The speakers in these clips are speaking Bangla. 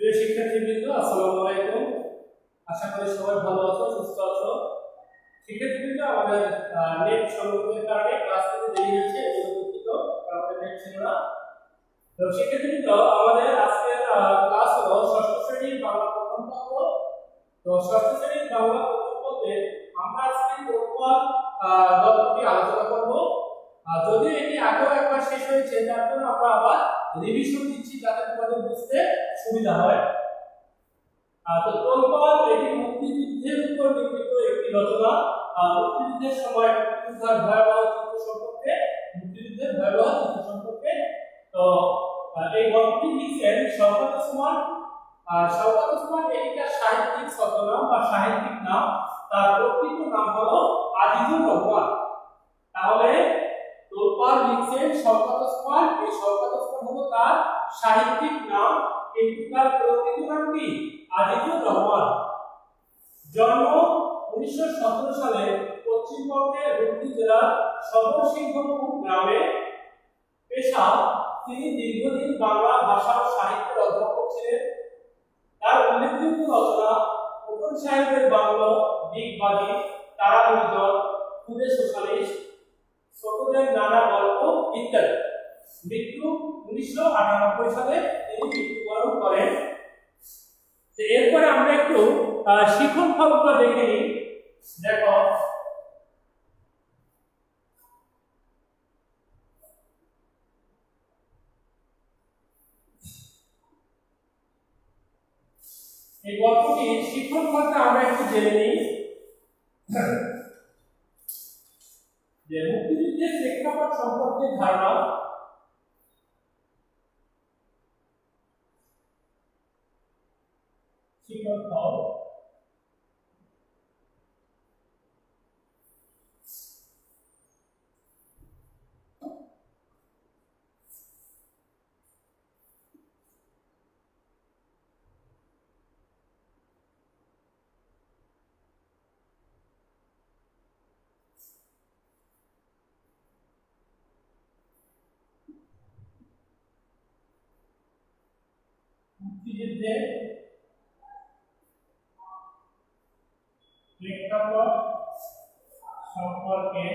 প্রিয় শিক্ষার্থীবৃন্দ, আসসালামু আলাইকুম। আশা করি সবাই ভালো আছো, সুস্থ আছো। শিক্ষার্থীবৃন্দ, আমাদের নেট সংযোগের কারণে ক্লাস করতে দেরি হয়েছে, এই দুঃখিত আমাদের নেট ছিল না। তো শিক্ষার্থীবৃন্দ, আমাদের আজকের ক্লাস হলো ষষ্ঠ শ্রেণির বাংলা প্রথম পত্র তো ষষ্ঠ শ্রেণির বাংলা প্রথম পত্রে আমরা আজকে প্রথম গল্পটি আলোচনা করব। যদিও এটি আগেও একবার শেষ হয়েছে তার জন্য আমরা আবার রিভিশন দিচ্ছি যাতে তোমাদের বুঝতে সুবিধা হয়। তো তোলপাল এটি মুক্তিযুদ্ধের উপর নির্মিত একটি রচনা। মুক্তিযুদ্ধের সময় মুক্তিযোদ্ধার ভয়াবহ চিত্র সম্পর্কে, মুক্তিযুদ্ধের ভয়াবহ চিত্র সম্পর্কে, তো এই গল্পটি লিখছেন শওকত ওসমান। আর শওকত ওসমান এটি তার সাহিত্যিক ছদ্মনাম বা সাহিত্যিক নাম। তার প্রকৃত নাম হলো আজিজুর রহমান। তাহলে তোলপাল লিখছেন শওকত এই শওকত হলো তার সাহিত্যিক নাম কিন্তু তার প্রকৃত নাম কি? আজিজুর রহমান। জন্ম উনিশশো সতেরো সালে পশ্চিমবঙ্গের হুগলি জেলার সদরসিংহপুর গ্রামে। পেশা, তিনি দীর্ঘদিন বাংলা ভাষা ও সাহিত্যের অধ্যাপক ছিলেন। তার উল্লেখযোগ্য রচনা উপন সাহেবের বাংলা দিগবাজি তারা নির্জন খুদে সোশ্যালিস্ট ছোটদের নানা গল্প ইত্যাদি। মৃত্যু উনিশশো আটানব্বই সালে তিনি মৃত্যুবরণ করেন। এরপরে আমরা একটু শিখন ফলগুলো দেখে নিই। দেখো। এই গল্পটি শিখন ফলটা আমরা একটু জেনে নিই। যে মুক্তিযুদ্ধের প্রেক্ষাপট সম্পর্কে ধারণা শিক্ষক ফল মুক্তিযুদ্ধের প্রেক্ষাপট সম্পর্কে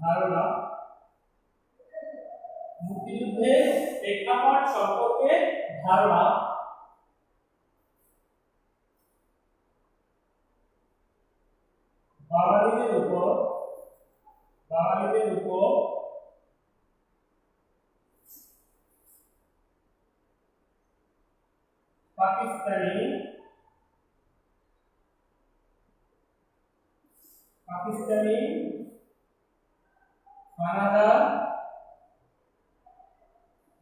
ধারণা মুক্তিযুদ্ধের প্রেক্ষাপট সম্পর্কে ধারণা বাঙালিদের উপর বাঙালিদের উপর পাকিস্তানি পাকিস্তানি হানাদার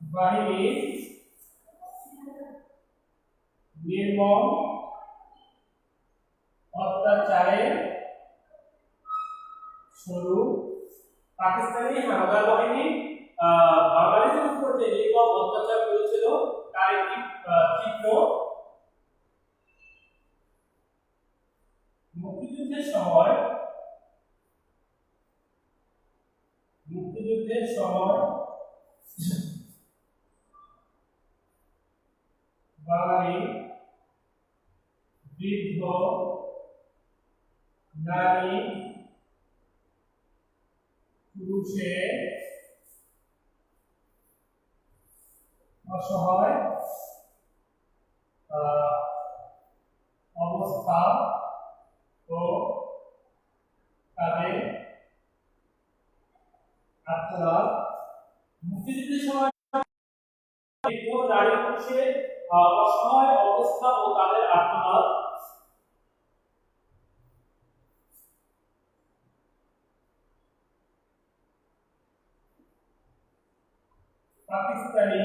বাহিনীর নির্মম অত্যাচারের শুরু। পাকিস্তানি হানাদার বাহিনী বাঙালিদের উপর যে নির্মম অত্যাচার করেছিল, তার একটি চিত্র মুক্তিযুদ্ধের সময় মুক্তিযুদ্ধের সময় বাঙালি বৃদ্ধ, নারী, পুরুষের অসহায় অবস্থা ও তাদের আত্মলাভ মুক্তিযুদ্ধের সময় অসহায় অবস্থা ও তাদের আত্মলাভ পাকিস্তানি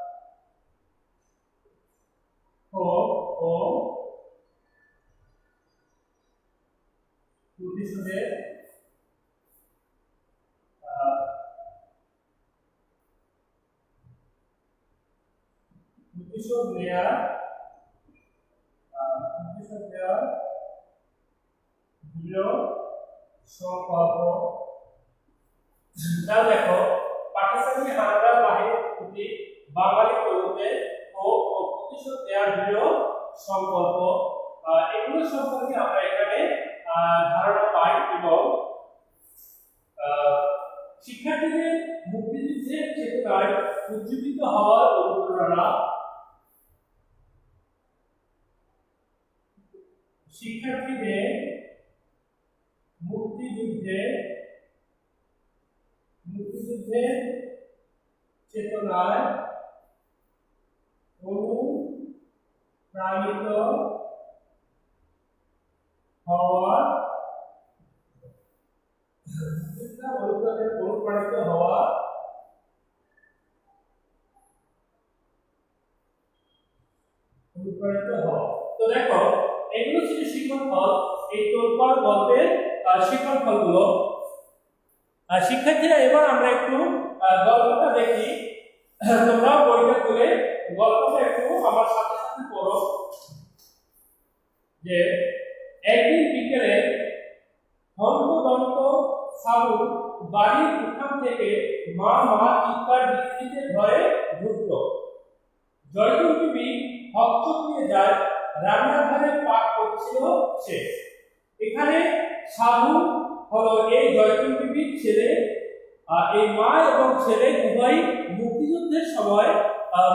ও। দুটির সাথে দুটিসব লেয়ার দুটিসব লেয়ার দৃঢ়, সংকল্প। তা দেখো, পাকিস্তানি হানাদার বাহিনীর প্রতি বাঙালি তরুণদের ও প্রতিশোধ সংকল্প এগুলো সম্পর্কে আমরা এখানে ধারণা পাই এবং শিক্ষার্থীদের মুক্তিযুদ্ধের চেতনায় উজ্জীবিত হওয়ার অনুপ্রেরণা। শিক্ষার্থীদের মুক্তিযুদ্ধে, মুক্তিযুদ্ধের চেতনায় অনুপ্রাণিত হওয়ার অনুপ্রাণিত হওয়া। তো দেখো, এগুলো ছিল শিক্ষণ ফল। এই তোলপাড় গল্পের শিক্ষণ ফলগুলো। শিক্ষার্থীরা, এবার আমরা একটু গল্পটা দেখি। তোমরা বইটা খুলে গল্পটা একটু আমার সাথে সাথে পড়ো যে একদিন বিকেলে হন্তদন্ত সাবু বাড়ির উঠান থেকে মা মা চিৎকার দিতে ঘরে ঢুকলো জয়তুল বিবি হকচকিয়ে যায় রান্নাঘরে পাক করছিল সে। এখানে সাধু হলো এই জয়তুল বিবির ছেলে আহ, এই মা এবং ছেলে উভয় মুক্তিযুদ্ধের সময়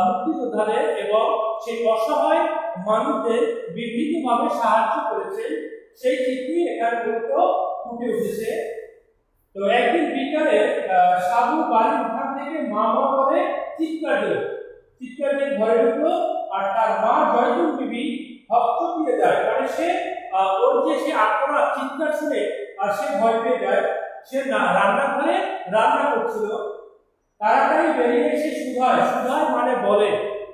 মুক্তিযোদ্ধাদের এবং সেই অসহায় মানুষদের বিভিন্নভাবে সাহায্য করেছেন সেই চিত্রই এখানে মূলত ফুটে উঠেছে। তো একদিন বিকালে সাধু বাড়ির উঠান থেকে মা মা বলে চিৎকার দিল। চিৎকার দিয়ে ঘরে ঢুকলো আর তার মা জয়তুল বিবি হকচকিয়ে যায়। মানে সে ওর যে সে আত্মনাথ চিৎকার শুনে আর সে ভয় পেয়ে যায়। সে রান্নাঘরে রান্না করছিল। তাড়াতাড়ি বেরিয়ে এসে সুধায় সুধায় মানে বলে,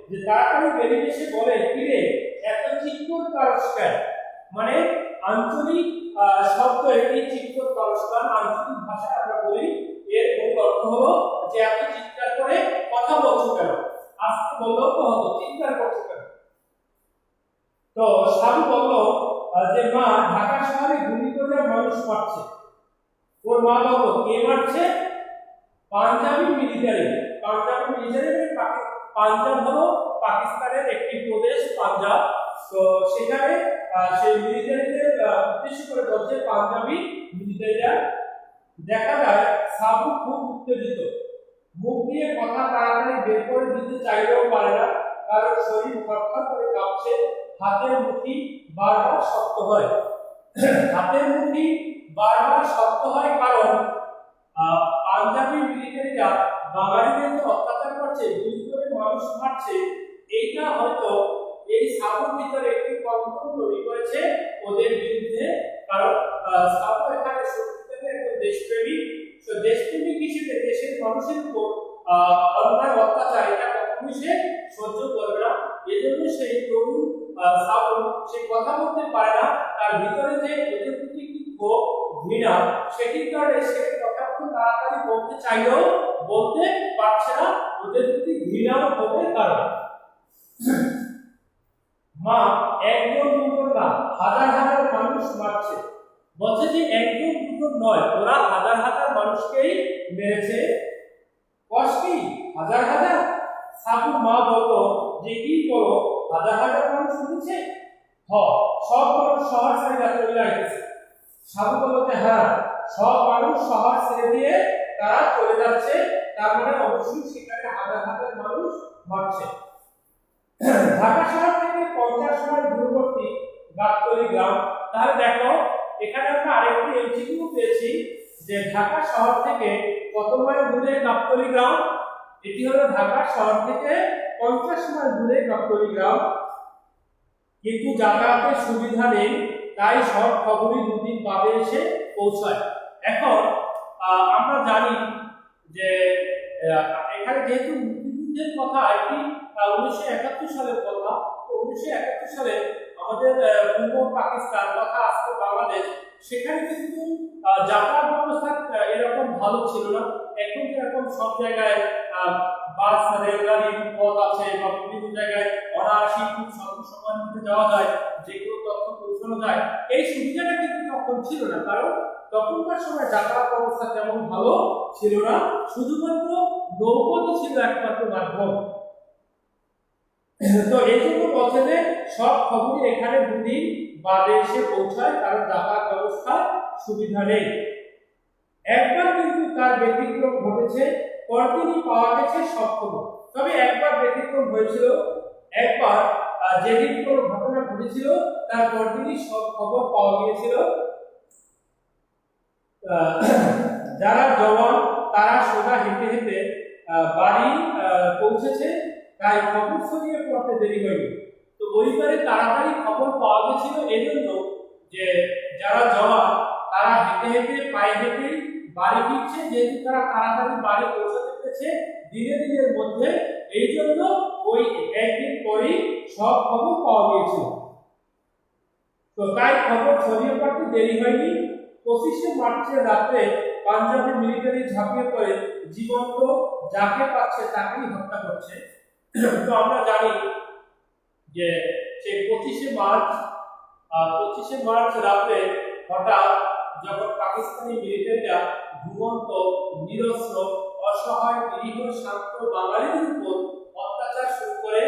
যে তাড়াতাড়ি বেরিয়ে এসে বলে, কিরে, এত চিৎকর কারস্কার মানে আঞ্চলিক শব্দ এটি চিৎকর কারস্কার আঞ্চলিক ভাষায় আমরা বলি, এর মূল অর্থ হলো যে এত চিৎকার করে কথা বলছো কেন? আজকে বললেও তো হতো, চিৎকার করছ কেন? তো সাধু বলল যে মা ঢাকা শহরে গুলি করে মানুষ মারছে। ওর মা বলল, কে মারছে? পাঞ্জাবি মিলিটারি পাঞ্জাবি মিলিটারি মানে পাঞ্জাব হলো পাকিস্তানের একটি প্রদেশ, পাঞ্জাব। তো সেখানে সেই মিলিটারিদের উদ্দেশ্য করে বলছে পাঞ্জাবি মিলিটারিরা দেখা যায় সাবু খুব উত্তেজিত। মুখ দিয়ে কথা তাড়াতাড়ি বের করে দিতে চাইলেও পারে না। কারণ শরীর থরথর করে কাঁপছে, হাতের মুঠি বারবার শক্ত হয়। হাতের মুঠি বারবার শক্ত হয় কারণ পাঞ্জাবি মিলিটারিরা বাঙালিদের যে অত্যাচার করছে গুলি করে মানুষ মারছে, এইটা হয়তো এই সাবুর ভিতরে একটি কন্ট্রোল তৈরি করেছে ওদের বিরুদ্ধে। কারণ সাবু এখানে সত্যিকারের একজন দেশপ্রেমী। তো দেশপ্রেমিক হিসেবে দেশের মানুষের উপর অন্যায়, অত্যাচার, এটা কখনোই সে সহ্য করবে না। এজন্য সেই তরুণ সাবু সে কথা বলতে পারে না। তার ভিতরে যে ওদের প্রতি একটি ক্ষোভ ঘৃণা সেটির কারণে সে কথাগুলো তাড়াতাড়ি বলতে চাইলেও বলতে পারছে না, ওদের প্রতি ঘৃণা ও ক্ষোভের কারণে মা একজন দুজন না, হাজার হাজার মানুষ মারছে। বলছে যে একজন দুজন নয়, ওরা হাজার হাজার মানুষকেই মেরেছে। কষ্টি হাজার হাজার? সাবুর মা বলতো যে কি বলো, হাজার হাজার মানুষ মরেছে? হ, সব মানুষ শহর ছেড়ে চলে আসছে। বলতো যে হ্যাঁ সব মানুষ শহর ছেড়ে দিয়ে তারা চলে যাচ্ছে। তার মানে অবশ্যই সেখানে হাজার হাজার মানুষ মরছে। ঢাকা শহর থেকে পঞ্চাশ মাইল দূরবর্তী গাবতলী গ্রাম। তাহলে দেখো, এখানে আমরা আরেকটি এমসিকিউ পেয়েছি যে ঢাকা শহর থেকে কত মাইল দূরে গাবতলী গ্রাম? এটি হলো ঢাকা শহর থেকে পঞ্চাশ মাইল দূরে গাবতলী গ্রাম। কিন্তু যাতায়াতের সুবিধা নেই। তাই সব খবরই দুদিন বাদে এসে পৌঁছায়। এখন আমরা জানি যে এখানে যেহেতু মুক্তিযুদ্ধের কথা এটি উনিশশো একাত্তর সালের কথা, তো উনিশশো একাত্তর সালে আমাদের পূর্ব পাকিস্তান তথা আজকে বাংলাদেশ, সেখানে কিন্তু যাতায়াত ব্যবস্থা এরকম ভালো ছিল না। এখন যেরকম সব জায়গায় বাস, রেলগাড়ি, পথ আছে, বা বিভিন্ন জায়গায় অনায়াসি খুব মধ্যে যাওয়া যায়, যে পৌঁছানো যায়। এই সুবিধাটা কিন্তু তখন ছিল না, কারণ তখনকার সময় যাতায়াত ব্যবস্থা তেমন ভালো ছিল না, শুধুমাত্র নৌপথই ছিল একমাত্র মাধ্যম। তো এই জন্য যে সব খবরই এখানে দুদিন বাদে এসে পৌঁছায়, কারণ যাতায়াত ব্যবস্থার সুবিধা নেই। একবার কিন্তু তার ব্যতিক্রম ঘটেছে, পরদিনই পাওয়া গেছে খবর। তবে একবার ব্যতিক্রম হয়েছিল, একবার যেদিন কোনো ঘটনা ঘটেছিল তার পরদিনই সব খবর পাওয়া গিয়েছিল। যারা জওয়ান, তারা সোজা হেঁটে হেঁটে বাড়ি পৌঁছেছে। তাই খবর ছড়িয়ে পড়তে দেরি হয়নি। তো ওইবারে তাড়াতাড়ি খবর পাওয়া গেছিল এই জন্য যে যারা জওয়ান, তারা হেঁটে হেঁটে, পায়ে হেঁটে বাড়ি ফিরছে। যেহেতু তারা তাড়াতাড়ি বাড়ি পৌঁছাতে পেরেছে, দিনে দিনের মধ্যে এই জন্য ওই একদিন পরেই সব খবর পাওয়া গিয়েছিল। তো তাই খবর ছড়িয়ে পড়তে দেরি হয়নি। পঁচিশে মার্চের রাতে পাঞ্জাবের মিলিটারি ঝাঁপিয়ে পড়ে, জীবন্ত যাকে পাচ্ছে তাকেই হত্যা করছে। তো আমরা জানি যে সেই পঁচিশে মার্চ পঁচিশে মার্চ রাতে হঠাৎ যখন পাকিস্তানি মিলিটারিরা ঘুমন্ত, নিরস্ত্র অসহায়, নিরীহ, শান্ত বাঙালিদের উপর অত্যাচার শুরু করে,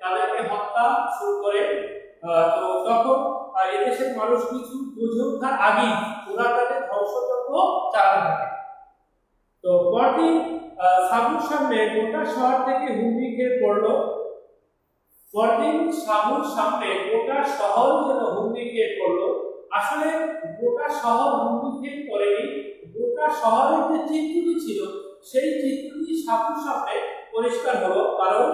তাদেরকে হত্যা শুরু করে। তো তখন এদেশের মানুষ কিছু বুঝে ওঠার আগেই ওরা তাদের ধ্বংসযজ্ঞ চালাতে থাকে। তো পরদিন সাবুর সামনে গোটা শহর থেকে হুমড়ি খেয়ে পড়ল। পরদিন সাবুর সামনে গোটা শহর যেন হুমড়ি খেয়ে পড়ল। আসলে গোটা শহর হুমড়ি খেয়ে পড়েনি, গোটা শহরের যে চিত্রটি ছিল সেই চিত্রটি সাবুর সামনে পরিষ্কার হলো, কারণ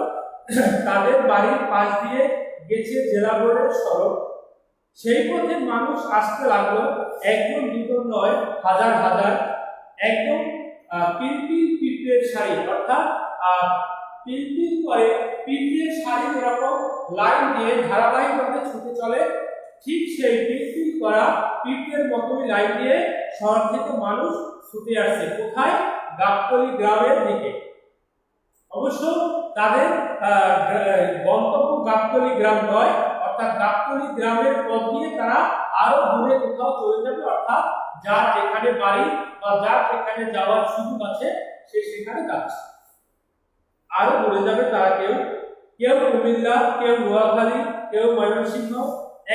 তাদের বাড়ির পাশ দিয়ে গেছে জেলা বোর্ডের সড়ক। সেই পথে মানুষ আসতে লাগল একজন দুজন নয়, হাজার হাজার। একদম পিলপিল পিঁপড়ের শাড়ি, অর্থাৎ পিলপিল করে পিঁপড়ের শাড়ি যেরকম লাইন দিয়ে ধারাবাহিকভাবে ছুটে চলে। ঠিক সেই পিলপিল করা পিঁপড়ের মতনই লাইন দিয়ে শহর থেকে মানুষ ছুটে আসছে কোথায়? গাবতলি গ্রামের দিকে। অবশ্য তাদের গন্তব্য গাবতলি গ্রাম নয়, অর্থাৎ গাবতলি গ্রামের পথ দিয়ে তারা আরও দূরে কোথাও চলে যাবে, অর্থাৎ যার যেখানে বাড়ি বা যার যেখানে যাওয়ার সুযোগ আছে, সে সেখানে যাচ্ছে আরও দূরে যাবে তারা কেউ। কেউ কুমিল্লা কেউ নোয়াখালী, কেউ ময়মনসিংহ,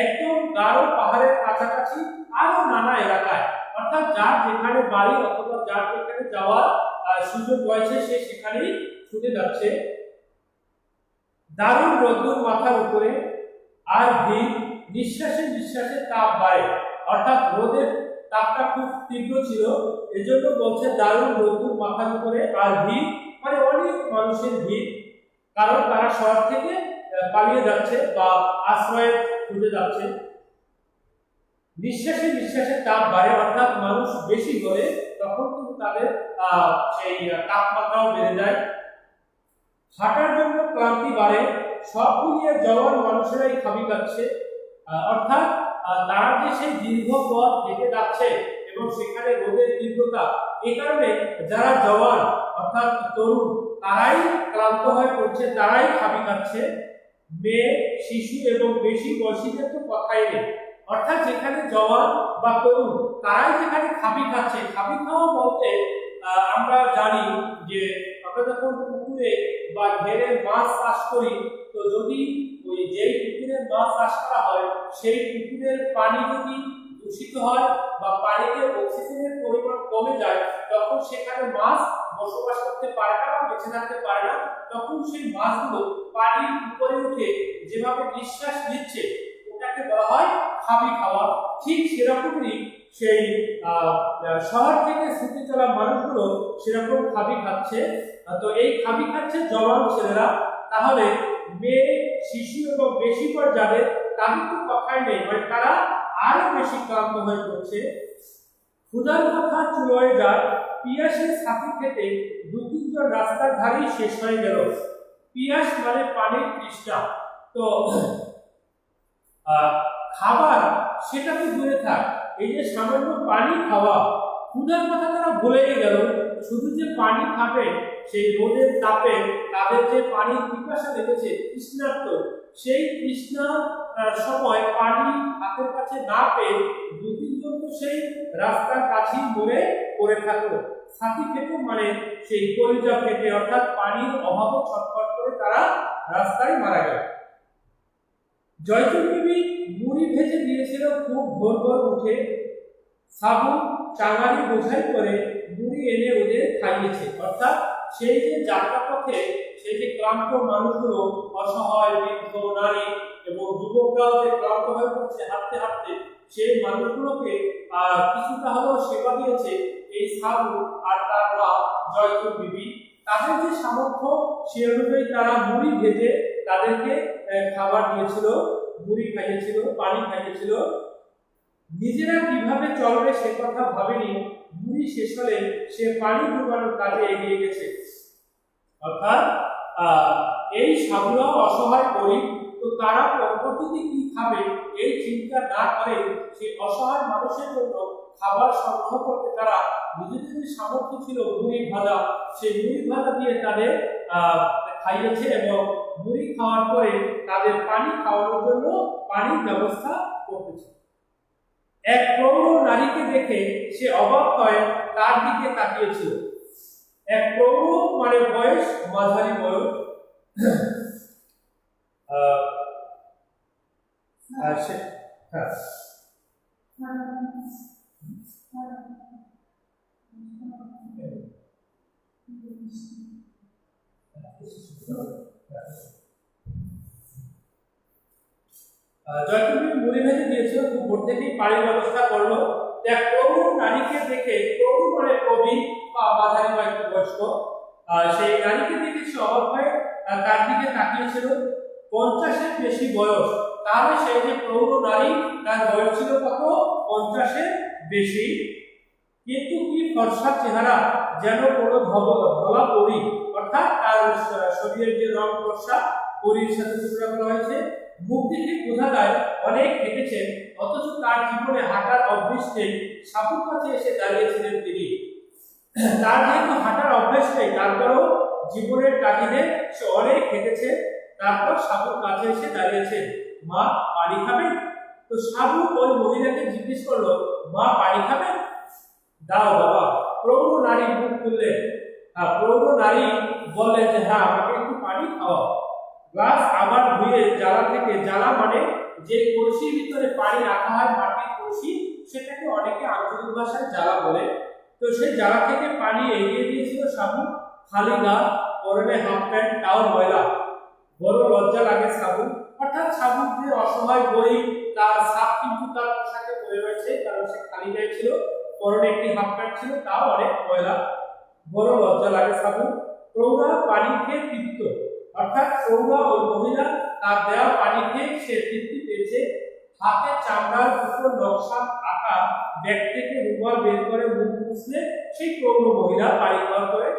একদম গাঢ় পাহাড়ের কাছাকাছি আরও নানা এলাকায় অর্থাৎ যার যেখানে বাড়ি অথবা যার যেখানে যাওয়ার সুযোগ রয়েছে, সে সেখানেই ছুটে যাচ্ছে। দারুণ রোদ্দুর মাথার উপরে আর ভিড়, নিঃশ্বাসে নিঃশ্বাসে তাপ বাড়ে। অর্থাৎ রোদের তাপটা খুব তীব্র ছিল। এজন্য বলছে দারুণ রোদ্দুর মাথার উপরে আর ভিড় মানে অনেক মানুষের ভিড়। কারণ তারা শহর থেকে পালিয়ে যাচ্ছে বা আশ্রয়ে খুঁজে যাচ্ছে। নিঃশ্বাসে নিঃশ্বাসে তাপ বাড়ে অর্থাৎ মানুষ বেশি হলে তখন কিন্তু তাদের সেই তাপমাত্রাও বেড়ে যায়। হাঁটার জন্য ক্লান্তি বাড়ে সব মিলিয়ে জওয়ান মানুষেরাই খাবি আহ, অর্থাৎ তারা যে সেই দীর্ঘ পথ হেঁটে যাচ্ছে এবং সেখানে রোদের তীব্রতা এই কারণে যারা জওয়ান অর্থাৎ তরুণ তারাই ক্লান্ত হয়ে পড়ছে তারাই খাবি খাচ্ছে। মেয়ে শিশু এবং বেশি বয়সীদের তো কথাই নেই। অর্থাৎ যেখানে জওয়ান বা তরুণ, তারাই যেখানে খাবি খাচ্ছে। খাবি খাওয়া বলতে আমরা জানি যে আমরা যখন পুকুরে বা ঘেরে মাছ চাষ করি, তো যদি ওই যেই পুকুরে মাছ চাষ করা হয়, সেই পুকুরের পানি যদি দূষিত হয় বা পানিতে অক্সিজেনের পরিমাণ কমে যায়, তখন সেখানে মাছ বসবাস করতে পারে না বা বেঁচে থাকতে পারে না। তখন সেই মাছগুলো পানির উপরে উঠে যেভাবে নিঃশ্বাস নিচ্ছে বলা হয়, খাবি খাওয়া। ঠিক সেরকমই সেই শহর থেকে ছুটে চলা মানুষগুলো সেরকম খাবি খাচ্ছে। তো এই খাবি খাচ্ছে জওয়ান ছেলেরা। তাহলে মেয়ে, শিশু এবং বেশি পর যাদের, তাদের তো কথাই নেই। মানে তারা আরও বেশি ক্লান্ত হয়ে পড়ছে। ক্ষুধার কথা চুলোয় যায়। পিয়াসের সাথে খেতে দু তিনজন রাস্তার ধারেই শেষ হয়ে গেল। পিয়াস মানে পানির তৃষ্ণা তো খাবার, সেটা তো দূরে থাক। এই যে সামান্য পানি খাওয়া, ক্ষুধার কথা তারা ভুলেই গেল। শুধু যে পানি খাবে, সেই রোদের তাপে তাদের যে পানির পিপাসা লেগেছে, তৃষ্ণার্ত, সেই তৃষ্ণার সময় পানি হাতের কাছে না পেয়ে দু তিনজন তো সেই রাস্তার কাছেই মরে পড়ে থাকল। ছাতি ফেটে মানে সেই কলিজা ফেটে অর্থাৎ পানির অভাবে ছটফট করে তারা রাস্তায় মারা গেল। জয়চন্দ্র দেবী মুড়ি ভেজে দিয়েছিল খুব ভোর ভোর উঠে। সাবু চাঙারি বোঝাই করে মুড়ি এনে ওদের খাইয়েছে। অর্থাৎ সেই যে যাত্রা পথে সেই যে ক্লান্ত মানুষগুলো, অসহায়, বৃদ্ধ, নারী এবং যুবকরাও যে ক্লান্ত হয়ে পড়ছে, হাঁটতে হাঁটতে, সেই মানুষগুলোকে কিছুটা হলেও সেবা দিয়েছে এই সাবু আর তার মা জয়তুর বিবি তাদের যে সামর্থ্য সে অনুযায়ী তারা মুড়ি ভেজে তাদেরকে খাবার দিয়েছিল, মুড়ি খাইয়েছিল, পানি খাইয়েছিল। নিজেরা কীভাবে চলবে সে কথা ভাবেনি। মুড়ি শেষ হলে সে পানি ডুবানোর কাজে এগিয়ে গেছে। অর্থাৎ এই সাধুরাও অসহায় গরিব, তো তারা পরবর্তীতে কি খাবে? এই চিন্তা না করে সেই অসহায় মানুষের জন্য খাবার সংগ্রহ করতে তারা নিজেদের যে সামর্থ্য ছিল মুড়ি ভাজা। সেই মুড়ি ভাজা দিয়ে তাদের খাইয়েছে এবং মুড়ি খাওয়ার পরে তাদের পানি খাওয়ানোর জন্য পানির ব্যবস্থা করতেছে। এক প্রৌঢ় নারীকে দেখে সে অবাক হয়, তার দিকে তাকিয়েছিল। এক প্রৌঢ় মানে বয়স, মাঝারি বয়স। সে- হ্যাঁ জয়কবি মুড়ি ভেজে দিয়েছিল ভোর থেকেই পানির ব্যবস্থা করল। এক প্রৌঢ় নারীকে দেখে প্রৌঢ় মানে কবি বা মাঝারি বা একটু বয়স্ক সেই নারীকে দেখে সে অবাক হয়ে তার দিকে তাকিয়েছিল। পঞ্চাশের বেশি বয়স, তাহলে সেই যে প্রৌঢ় নারী, তার বয়স ছিল কত? পঞ্চাশের বেশি। কিন্তু কি ফর্সা চেহারা, যেন কোনো ধলা পরি অর্থাৎ তার শরীরের যে রং ফর্সা, পরির সাথে তুলনা করা হয়েছে। বোঝা যায়, অনেক হেঁটেছেন, অথচ তার জীবনে হাঁটার অভ্যেস নেই। সাপুর কাছে এসে দাঁড়িয়েছিলেন তিনি। তার যেহেতু হাঁটার অভ্যেস নেই। তারপরেও জীবনের তাগিদে সে অনেক হেঁটেছে। তারপর সাবুর কাছে এসে দাঁড়িয়েছে মা, পানি খাবেন? তো সাবু ওই মহিলাকে জিজ্ঞেস করল, মা, পানি খাবেন? দাও বাবা। প্রৌঢ় নারী মুখ খুললেন। প্রৌঢ় নারী বললেন যে হ্যাঁ আমাকে একটু পানি খাওয়াও। গ্লাস আবার ধুয়ে জ্বালা থেকে, জ্বালা মানে যে কলসির ভিতরে পানি রাখা হয়, মাটির কলসি, সেটাকে অনেকে আঞ্চলিক ভাষায় জ্বালা বলে। তো সেই জ্বালা থেকে পানি এগিয়ে দিয়েছিল সাবু, খালি গা, পরনে হাফ প্যান্ট তাও ময়লা। বড় লজ্জা লাগে সাবু। অর্থাৎ সাবুর যে অসহায় গরিব তার সাপ কিন্তু তার পোশাকে পরে রয়েছে, কারণ সে খালি গায়ে ছিল, পরনে একটি হাফ প্যান্ট ছিল, তাও অনেক ময়লা। বড় লজ্জা লাগে সাবু প্রৌঢ়া পানি খেয়ে তৃপ্ত। অর্থাৎ প্রৌঢ়া ওই মহিলা তার দেওয়া পানি খেয়ে সে তৃপ্তি পেয়েছে। হাতে চামড়ার উপর নকশা আঁকা ব্যাগ থেকে রুমাল বের করে মুখ মুছলে সেই প্রৌঢ় মহিলা পানি খাওয়ার করে।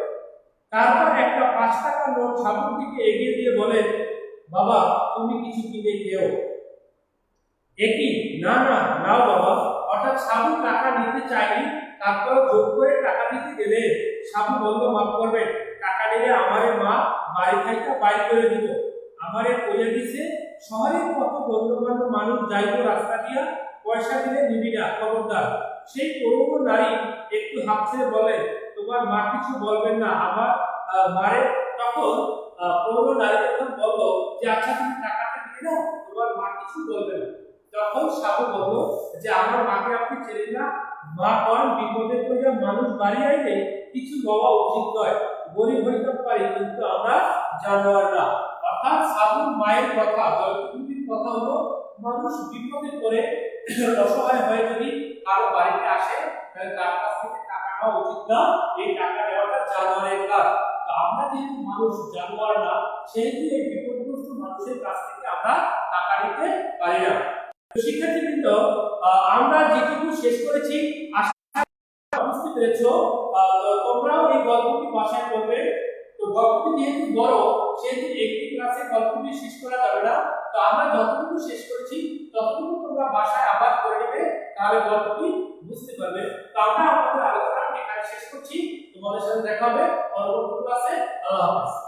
তারপর একটা পাঁচ টাকার নোট সাবুর দিকে এগিয়ে দিয়ে বলে, বাবা, তুমি কিছু কিনে খেও একই না না, নাও বাবা। অর্থাৎ সাবু টাকা নিতে চাইনি তারপর জোর করে টাকা দিতে গেলে সাবু বলল মাফ করবেন। টাকা নিলে আমারে মা বাড়ি খাইতে বাড়ি করে দিব। আমারে কইয়া দিছে শহরের কত গণ্যমান্য মানুষ যাইব রাস্তা দিয়া, পয়সা দিলে নিবি না, খবরদার। সেই তরুণ নারী একটু হাত ছেড়ে বলে, তোমার মা কিছু বলবেন না, আমার মারে। তখন পৌর নারী যখন বলল যে আচ্ছা তুমি টাকাটা দিলে না তোমার মা কিছু বলবে না। তখন সাবু বলল যে, আমার মাকে আপনি চেনেন না, মা কন বিপদে পড়ে মানুষ বাড়ি আইলে কিছু বলা উচিত নয়। গরিব হইতে পারি, কিন্তু আমরা জানোয়ার না। অর্থাৎ সাবুর মায়ের কথা জয়কুটির কথা হলো, মানুষ বিপদে পড়ে, অসহায় হয়ে যদি কারও বাড়িতে আসে, তাহলে তার কাছ থেকে টাকা নেওয়া উচিত না। এই টাকা নেওয়াটা জানোয়ারের কাজ। তো আমরা যেহেতু মানুষ, জানোয়ার না, সেহেতু এই বিপদগ্রস্ত মানুষের কাছ থেকে আমরা টাকা নিতে পারি না। শিক্ষার্থীবৃন্দ আমরা যেটুকু শেষ করেছি বুঝতে পেরেছ? তোমরাও এই গল্পটি বাসায় করবে তো গল্পটি যেহেতু বড়, সেহেতু একটি ক্লাসে গল্পটি শেষ করা যাবে না। তো আমরা যতটুকু শেষ করেছি, ততটুকু তোমরা বাসায় আবার করে নেবে, তাহলে গল্পটি বুঝতে পারবে। তো আমরা আমাদের আলোচনা এখানে শেষ করছি। তোমাদের সাথে দেখা হবে পরবর্তী ক্লাসে। আল্লাহ হাফেজ।